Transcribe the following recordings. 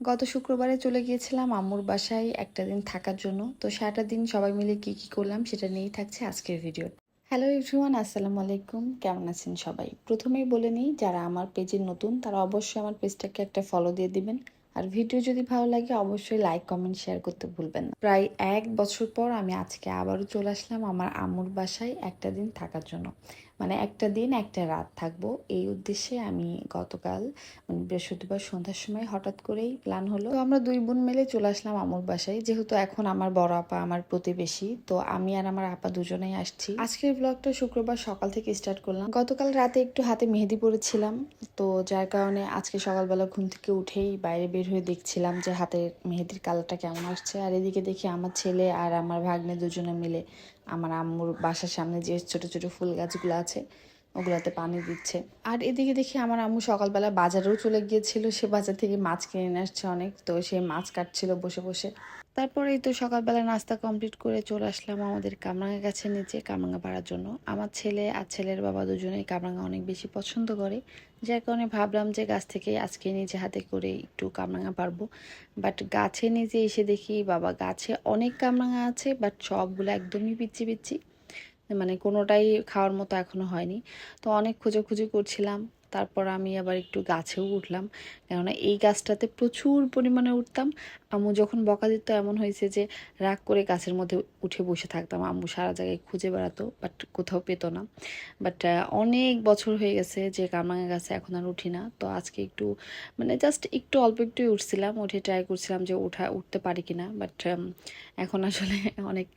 গত শুক্রবারে চলে গিয়েছিলাম আম্মুর বাসায় একটা দিন থাকার জন্য। তো সারাটা দিন সবাই মিলে কি কি করলাম সেটা নিয়েই থাকছে আজকের ভিডিও হ্যালো এভরিওয়ান আসসালামু আলাইকুম। কেমন আছেন সবাই? প্রথমেই বলে নিই, যারা আমার পেজে নতুন, তারা অবশ্যই আমার পেজটাকে একটা ফলো দিয়ে দিবেন। আর ভিডিও যদি ভালো লাগে, অবশ্যই লাইক কমেন্ট শেয়ার করতে ভুলবেন না। প্রায় এক বছর পর আমি আজকে আবারও চলে আসলাম আমার আমুর বাসায় একটা দিন থাকার জন্য। মানে একটা দিন, একটা রাত থাকব। এই উদ্দেশ্যে আমি গতকাল মানে বৃহস্পতিবার সন্ধ্যার সময় হঠাৎ করেই প্ল্যান হলো। তো আমরা দুই বোন মিলে চলে আসলাম আমুর বাসায়। যেহেতু এখন আমার বড় আপা আমার প্রতিবেশী, তো আমি আর আমার আপা দুজনেই আসছি। আজকের ব্লগটা শুক্রবার সকাল থেকে স্টার্ট করলাম। গতকাল রাতে একটু হাতে মেহেদি পরেছিলাম। তো যার কারণে আজকে সকালবেলা ঘুম থেকে উঠেই বাইরে বের হয়ে দেখছিলাম যে হাতের মেহেদির কালারটা কেমন আসছে। আর এদিকে দেখি আমার ছেলে আর আমার ভাগ্নে দুজনে মিলে আমার আম্মুর বাসার সামনে যে ছোট ছোট ফুল গাছগুলো আছে, ওগুলাতে পানি দিচ্ছে। আর এদিকে দেখি আমার আম্মু সকালবেলা বাজারেও চলে গিয়েছিল, সে বাজার থেকে মাছ কিনে আসছে অনেক। তো সে মাছ কাটছিল বসে বসে। তারপরেই তো সকালবেলা নাস্তা কমপ্লিট করে চলে আসলাম আমাদের কামরাঙ্গা গাছের নিচে কামরাঙ্গা পাড়ার জন্য। আমার ছেলে আর ছেলের বাবা দুজনেই কামরাঙ্গা অনেক বেশি পছন্দ করে, যার কারণে ভাবলাম যে গাছ থেকে আজকে নিজে হাতে করে একটু কামরাঙ্গা পারব বাট গাছে নিজে এসে দেখি, বাবা গাছে অনেক কামরাঙ্গা আছে বাট সবগুলো একদমই পিচ্ছি পিচ্ছি মানে কোনোটাই খাওয়ার মতো এখনও হয়নি। তো অনেক খোঁজাখুঁজি করছিলাম তারপর আমি আবার একটু গাছেও উঠলাম। কেননা এই গাছটাতে প্রচুর পরিমাণে উঠতাম। আম্মু যখন বকা দিত, এমন হয়েছে যে রাগ করে গাছের মধ্যে উঠে বসে থাকতাম। আম্মু সারা জায়গায় খুঁজে বেড়াতো, বাট কোথাও পেত না। বাট অনেক বছর হয়ে গেছে যে কামরাঙা গাছে এখন আর উঠি না। তো আজকে একটু মানে জাস্ট একটু অল্প একটুই উঠছিলাম। উঠে ট্রাই করছিলাম যে উঠা, উঠতে পারি কিনা। বাট এখন আসলে অনেক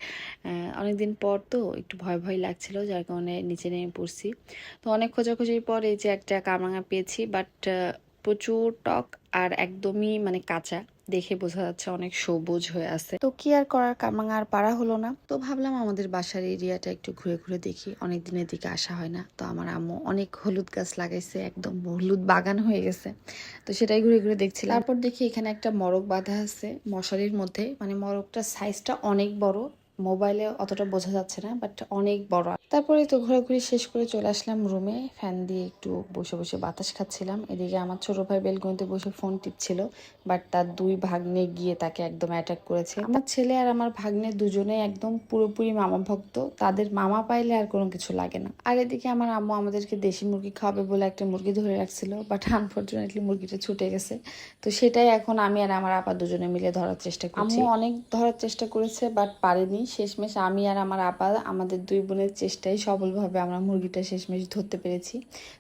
অনেক দিন পর তো একটু ভয় ভয় লাগছিল, যার কারণে নিচে নেমে পড়ছি। তো অনেক খোঁজাখুঁজির পর এই যে একটা কামরাঙা পেয়েছি বাট প্রচুর টক আর একদমই মানে কাঁচা। দেখে বোঝা যাচ্ছে অনেক সবুজ হয়ে আছে। তো কি আর করার কামাঙ্গা আর পারা হলো না। তো ভাবলাম আমাদের বাসার এরিয়াটা একটু ঘুরে ঘুরে দেখি। অনেক দিনের দিকে আসা হয় না। তো আমার আম্মু অনেক হলুদ গাছ লাগাইছে, একদম হলুদ বাগান হয়ে গেছে। তো সেটাই ঘুরে ঘুরে দেখছিলাম। তারপর দেখি এখানে একটা মরক বাঁধা আছে মশারির মধ্যে। মানে মরকটার সাইজটা অনেক বড়। মোবাইলে অতটা বোঝা যাচ্ছে না বাট অনেক বড় তারপরে তো ঘোরাঘুরি শেষ করে চলে আসলাম রুমে। ফ্যান দিয়ে একটু বসে বসে বাতাস খাচ্ছিলাম। এদিকে আমার ছোট ভাই বেলগনিতে বসে ফোন টিপছিল বাট তার দুই ভাগ্নে গিয়ে তাকে একদম অ্যাটাক করেছে। আমার ছেলে আর আমার ভাগ্নে দুজনে একদম পুরোপুরি মামা ভক্ত। তাদের মামা পাইলে আর কোনো কিছু লাগে না। আর এদিকে আমার আম্মু আমাদেরকে দেশি মুরগি খাওয়াবে বলে একটা মুরগি ধরে রাখছিল বাট আনফর্চুনেটলি মুরগিটা ছুটে গেছে। তো সেটাই এখন আমি আর আমার আপা দুজনে মিলে ধরার চেষ্টা করছি। অনেক ধরার চেষ্টা করেছে বাট পারেনি। শেষমেশ আমি আর আমার আপা আমাদের দুই বোনের চেষ্টায় সফলভাবে আমরা মুরগিটা শেষমেশ ধরতে পেরেছি।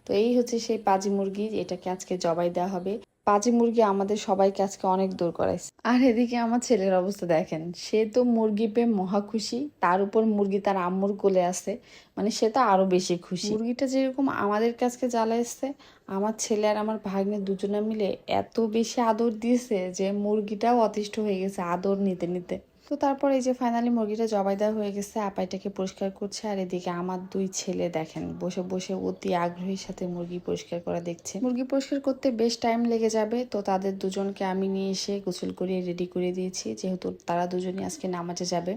তো এই হচ্ছে সেই পাজি মুরগি, এটাকে আজকে জবাই দেওয়া হবে। পাজি মুরগি আমাদের সবাইকে আজকে অনেক দূর করাইছে। আর এদিকে আমার ছেলের অবস্থা দেখেন, সে তো মুরগি পেয়ে মহা খুশি, তার উপর মুরগি তার আম্মুর কোলে আছে মানে সে তো আরও বেশি খুশি। মুরগিটা যেরকম আমাদের কাছকে জ্বালাইছে, আমার ছেলে আর আমার ভাগ্নে দুজনে মিলে এত বেশি আদর দিয়েছে যে মুরগিটাও অতিষ্ঠ হয়ে গেছে আদর নিতে নিতে। তো তারপর এই যে ফাইনালি মুরগিটা জবাই দেওয়া হয়ে গেছে আপাইটাকে পরিষ্কার করছে আর এদিকে আমার দুই ছেলে দেখেন, বসে বসে অতি আগ্রহীর সাথে মুরগি পরিষ্কার করা দেখছে। মুরগি পরিষ্কার করতে বেশ টাইম লেগে যাবে, তো তাদের দুজনকে আমি নিয়ে এসে গোসল করিয়ে রেডি করে দিয়েছি, যেহেতু তারা দুজনই আজকে নামাজে যাবে,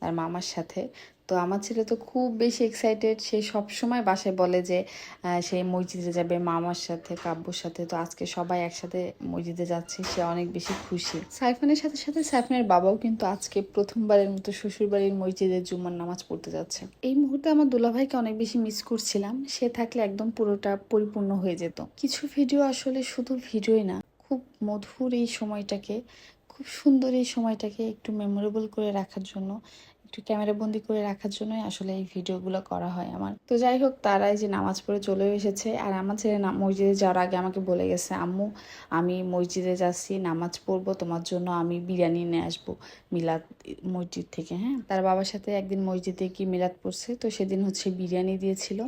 তার মামার সাথে। তো আমার ছেলে তো খুব বেশি এক্সাইটেড সে সব সময় বাসায় বলে যে সে মসজিদে যাবে, মামার সাথে, কাব্যর সাথে। তো আজকে সবাই একসাথে মসজিদে যাচ্ছে, সে অনেক বেশি খুশি। সাইফানের সাথে সাথে সাইফানের বাবাও কিন্তু আজকে প্রথমবারের মতো শ্বশুরবাড়ির মসজিদে জুম্মার নামাজ পড়তে যাচ্ছে। এই মুহূর্তে আমার দুলাভাইকে অনেক বেশি মিস করছিলাম, সে থাকলে একদম পুরোটা পরিপূর্ণ হয়ে যেত। কিছু ভিডিও আসলে শুধু ভিডিওই না, খুব মধুর এই সময়টাকে, খুব সুন্দর এই সময়টাকে একটু মেমোরেবল করে রাখার জন্য একটু ক্যামেরা বন্দি করে রাখার জন্যই আসলে এই ভিডিওগুলো করা হয় আমার। তো যাই হোক তারাই যে নামাজ পড়ে চলেও এসেছে। আর আমার ছেলে মসজিদে যাওয়ার আগে আমাকে বলে গেছে, আম্মু, আমি মসজিদে যাচ্ছি, নামাজ পড়ব, তোমার জন্য আমি বিরিয়ানি নিয়ে আসব মিলাদ মসজিদ থেকে। হ্যাঁ তার বাবার সাথে একদিন মসজিদে কি মিলাদ পড়ছে, তো সেদিন হচ্ছে বিরিয়ানি দিয়েছিল।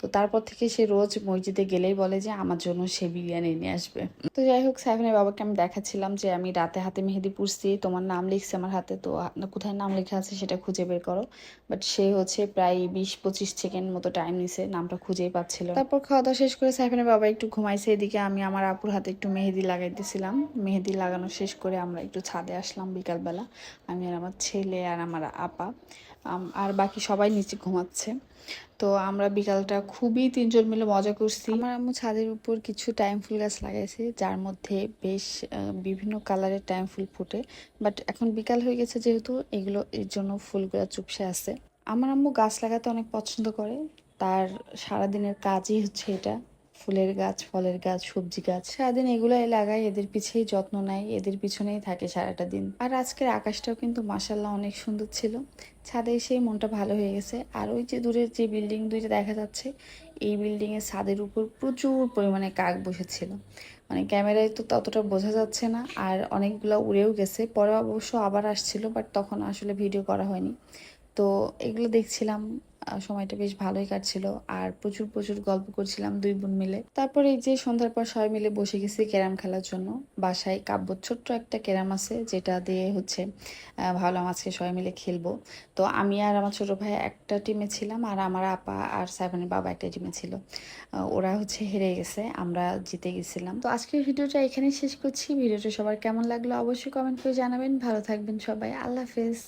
তো তারপর থেকে সে রোজ মসজিদে গেলেই বলে যে, আমার জন্য সে বিরিয়ানি নিয়ে আসবে। তো যাই হোক সাইফানের বাবাকে আমি দেখাচ্ছিলাম যে, আমি রাতে হাতে মেহেদি পুষছি, তোমার নাম লিখছে আমার হাতে, তো কোথায় নাম লেখা আছে সেটা খুঁজে খুঁজে বের করো। বাট সে হচ্ছে প্রায় বিশ পঁচিশ সেকেন্ড মতো টাইম নিছে, নামটা খুঁজেই পাচ্ছিল। তারপর খাওয়া দাওয়া শেষ করে সাইফানের বাবা একটু ঘুমাইছে, এদিকে আমি আমার আপুর হাতে একটু মেহেদি লাগাই দিয়েছিলাম মেহেদি লাগানো শেষ করে আমরা একটু ছাদে আসলাম বিকালবেলা। আমি আর আমার ছেলে আর আমার আপা। আর বাকি সবাই নিচে ঘুমাচ্ছে। তো আমরা বিকালটা খুবই তিনজন মিলে মজা করছি। আমার আম্মু ছাদের উপর কিছু টাইম ফুল গাছ লাগাইছে, যার মধ্যে বেশ বিভিন্ন কালারের টাইম ফুল ফুটে। বাট এখন বিকাল হয়ে গেছে যেহেতু, এগুলো, এর জন্য ফুলগুলো চুপসে আছে। আমার আম্মু গাছ লাগাতে অনেক পছন্দ করে। তার সারাদিনের কাজই হচ্ছে এটা। ফুলের গাছ, ফলের গাছ, সবজি গাছ। সারাদিন এগুলাই লাগায় এদের পিছেই যত্ন নেয় এদের পিছনেই থাকে সারাটা দিন। আর আজকের আকাশটাও কিন্তু মাসাল্লাহ অনেক সুন্দর ছিল। ছাদে এসেই মনটা ভালো হয়ে গেছে। আর ওই যে দূরের যে বিল্ডিং দুইটা দেখা যাচ্ছে, এই বিল্ডিং এর ছাদের উপর প্রচুর পরিমাণে কাক বসেছিল। মানে ক্যামেরায় তো ততটা বোঝা যাচ্ছে না, আর অনেকগুলো উড়েও গেছে। পরে অবশ্য আবার আসছিল বাট তখন আসলে ভিডিও করা হয়নি। তো এগুলো দেখছিলাম সময়টা বেশ ভালোই কাটছিল। আর প্রচুর প্রচুর গল্প করছিলাম দুই বোন মিলে। তারপরে এই যে সন্ধ্যার পর সবাই মিলে বসে গেছি ক্যারাম খেলার জন্য। বাসায় কাব্য ছোট্ট একটা ক্যারাম আছে, যেটা দিয়ে হচ্ছে ভাবলাম আজকে সবাই মিলে খেলব। তো আমি আর আমার ছোট ভাই একটা টিমে ছিলাম, আর আমার আপা আর সাইফানের বাবা একটা টিমে ছিল। ওরা হচ্ছে হেরে গেছে, আমরা জিতে গেছিলাম। তো আজকের ভিডিওটা এখানেই শেষ করছি। ভিডিওটা সবার কেমন লাগল অবশ্যই কমেন্ট করে জানাবেন। ভালো থাকবেন সবাই। আল্লাহ হাফেজ।